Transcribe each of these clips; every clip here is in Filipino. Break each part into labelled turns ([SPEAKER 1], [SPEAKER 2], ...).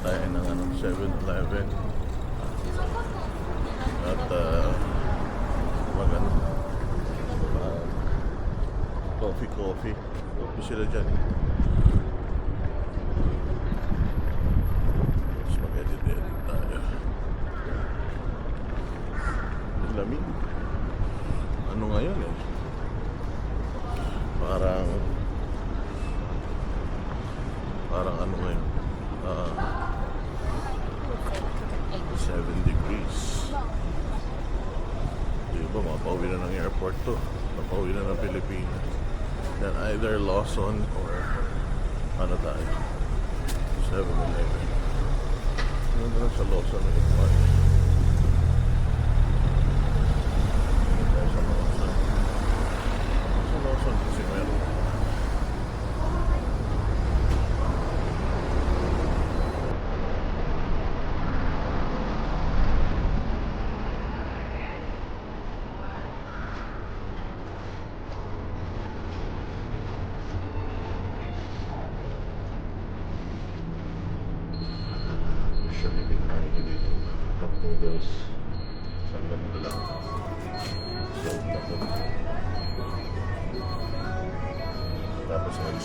[SPEAKER 1] tayo ng ano, 7-Eleven. At uh, mag ano, uh, coffee coffee. Coffee sila dyan. Tapos mag-edit-edit tayo. Ang lamig. Ano ngayon eh? Parang parang ano ngayon? Ah, ba, mapauwi na ng airport to. Mapauwi na ng Pilipinas. Then either Lawson or ano tayo? 7-Eleven. Ano na lang sa Lawson eh. Why? Ano tayo sa Lawson? Sa Lawson kasi meron. Usually, kinain ko dito. Cup noodles. Isang ganito lang. Salt na to. Tapos ang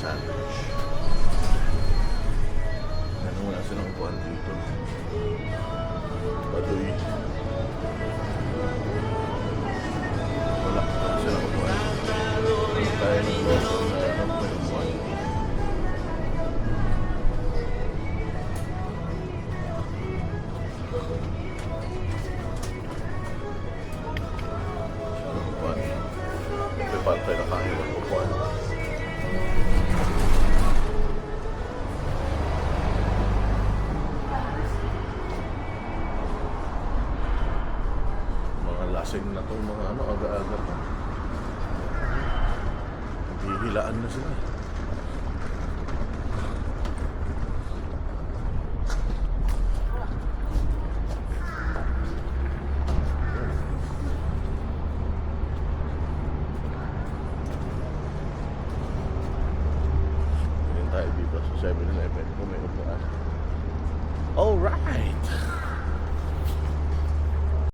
[SPEAKER 1] pantay na kain ng upuan. Mga lasing na tong mga ano, aga-aga pa. Hihilaan na sila. Tayo dito sa 7-Eleven kung may upuan.